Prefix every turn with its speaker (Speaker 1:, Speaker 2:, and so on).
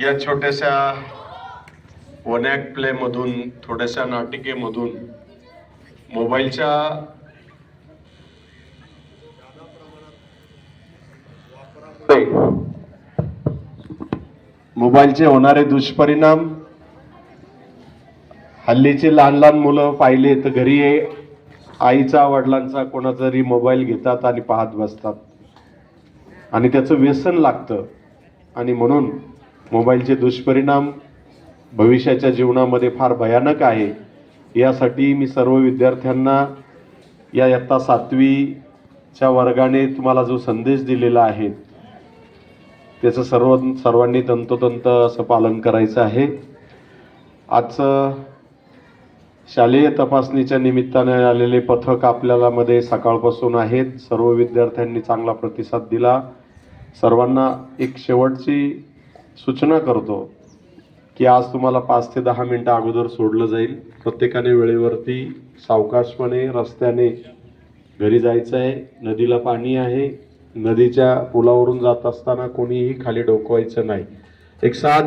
Speaker 1: या छोट्याशा वनॅक प्लेमधून थोड्याशा नाटिकेमधून मोबाईलच्या मोबाईलचे होणारे दुष्परिणाम हल्लीचे लहान लहान मुलं पाहिले तर घरी आईचा वडिलांचा कोणाचा तरी मोबाईल घेतात आणि पाहत बसतात. आणि त्याचं व्यसन लागतं. आणि म्हणून मोबाईलचे दुष्परिणाम भविष्याच्या जीवनामध्ये फार भयानक आहे. यासाठी मी सर्व विद्यार्थ्यांना या इयत्ता सातवीच्या वर्गाने तुम्हाला जो संदेश दिलेला आहे त्याचं सर्व सर्वांनी तंतोतंत असं पालन करायचं आहे. आजचं शालेय तपासणीच्या निमित्ताने आलेले पथक आपल्याला मध्ये सकाळपासून आहेत. सर्व विद्यार्थ्यांनी चांगला प्रतिसाद दिला. सर्वांना एक शेवटची सूचना करतो की आज तुम्हाला पाच ते दहा मिनटं अगोदर सोडलं जाईल. प्रत्येकाने वेळेवरती सावकाशपणे रस्त्याने घरी जायचं आहे. नदीला पाणी आहे. नदीच्या पुलावरून जात असताना कोणीही खाली डोकवायचं नाही. एक साथ